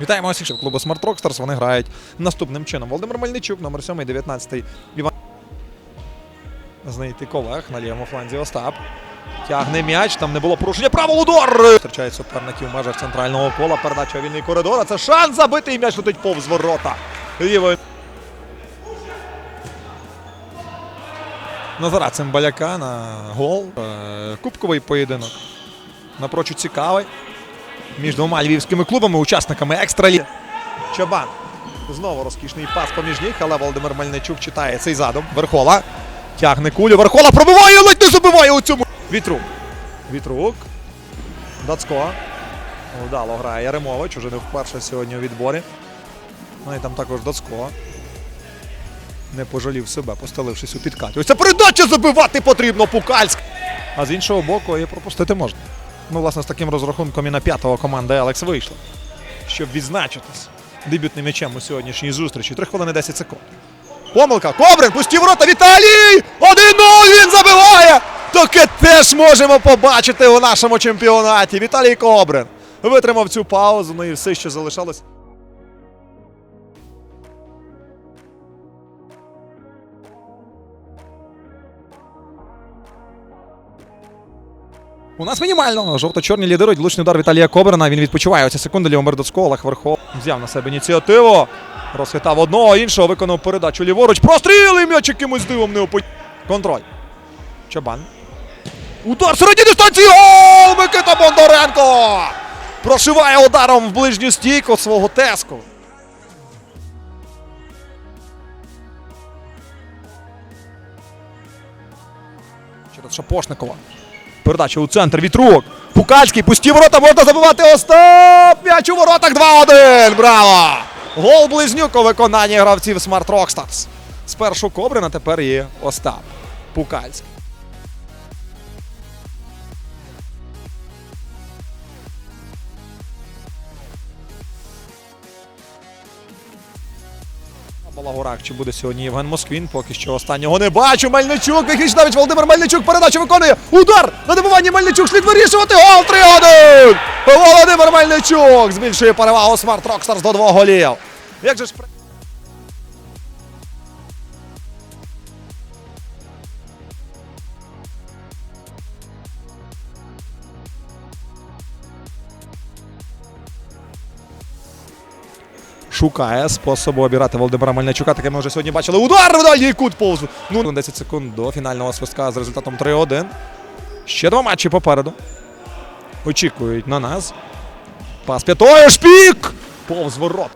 Вітаємо усіх клубу Smart Rockstars. Вони грають наступним чином. Володимир Мельничук, номер 7, 19 Іван. Знайти колег на лівому фланзі Остап. Тягне м'яч, там не було порушення. Право удар! Втрачають суперників в межах центрального кола. Передача вільний коридор. А Це шанс забити і м'яч летить повз ворота. Лівою. Назара Цимбаляка на гол. Е, Кубковий поєдинок. Напрочуд цікавий. Між двома львівськими клубами, учасниками екстраліги. Чабан. Знову розкішний пас поміж них, але Володимир Мельничук читає цей задум. Верхола. Тягне кулю. Верхола пробиває, ледь не забиває у цьому. Вітрук. Вітрук. Дацько. Вдало грає Яремович, уже не вперше сьогодні у відборі. Ну і там також Дацько. Не пожалів себе, постелившись у підкаті. Ось це передача забивати потрібно Пукальськ. А з іншого боку, і пропустити можна. Ну, власне, з таким розрахунком і на п'ятого команда Елекс вийшла. Щоб відзначитись дебютним м'ячем у сьогоднішній зустрічі. Три хвилини 10 секунд. Помилка. Кобрин, пустів ворота. Віталій! 1-0 він забиває! Таке теж можемо побачити у нашому чемпіонаті. Віталій Кобрин витримав цю паузу, ну і все, що залишалось. У нас мінімально. Жовто-чорні лідирують. Влучний удар Віталія Кобрина. Він відпочиває оці секунди. Ліомир Доцко, Верхов взяв на себе ініціативу. Розхитав одного, іншого виконав передачу ліворуч. Простріл і м'яч якимось дивом не опо... Контроль. Чабан. Удар середньої дистанції. Гол! Микита Бондаренко! Прошиває ударом в ближню стійку свого теску. Через Шапошникова. Передача у центр. Вітрук. Пукальський. Пусті ворота. Можна забивати Остап. М'яч у воротах 2-1. Браво! Гол близнюк у виконанні гравців Smart Rockstars. Спершу Кобрина, тепер є Остап. Пукальський. Балагурак, чи буде сьогодні Євген Москвін? Поки що останнього не бачу. Мельничук, Вихіч навіть Володимир Мельничук передачу виконує. Удар! На добуванні Мельничук слід вирішувати. Гол 3-1! Володимир Мельничук збільшує перевагу Смарт Рокстарс до двох голів. Як же ж Шукає способу обірати Володимира Мельничука. Таке ми вже сьогодні бачили. Удар в дальній кут повзу. Ну, 10 секунд до фінального свистка з результатом 3-1. Ще два матчі попереду. Очікують на нас. Пас п'ятою. Шпік! Повз ворот.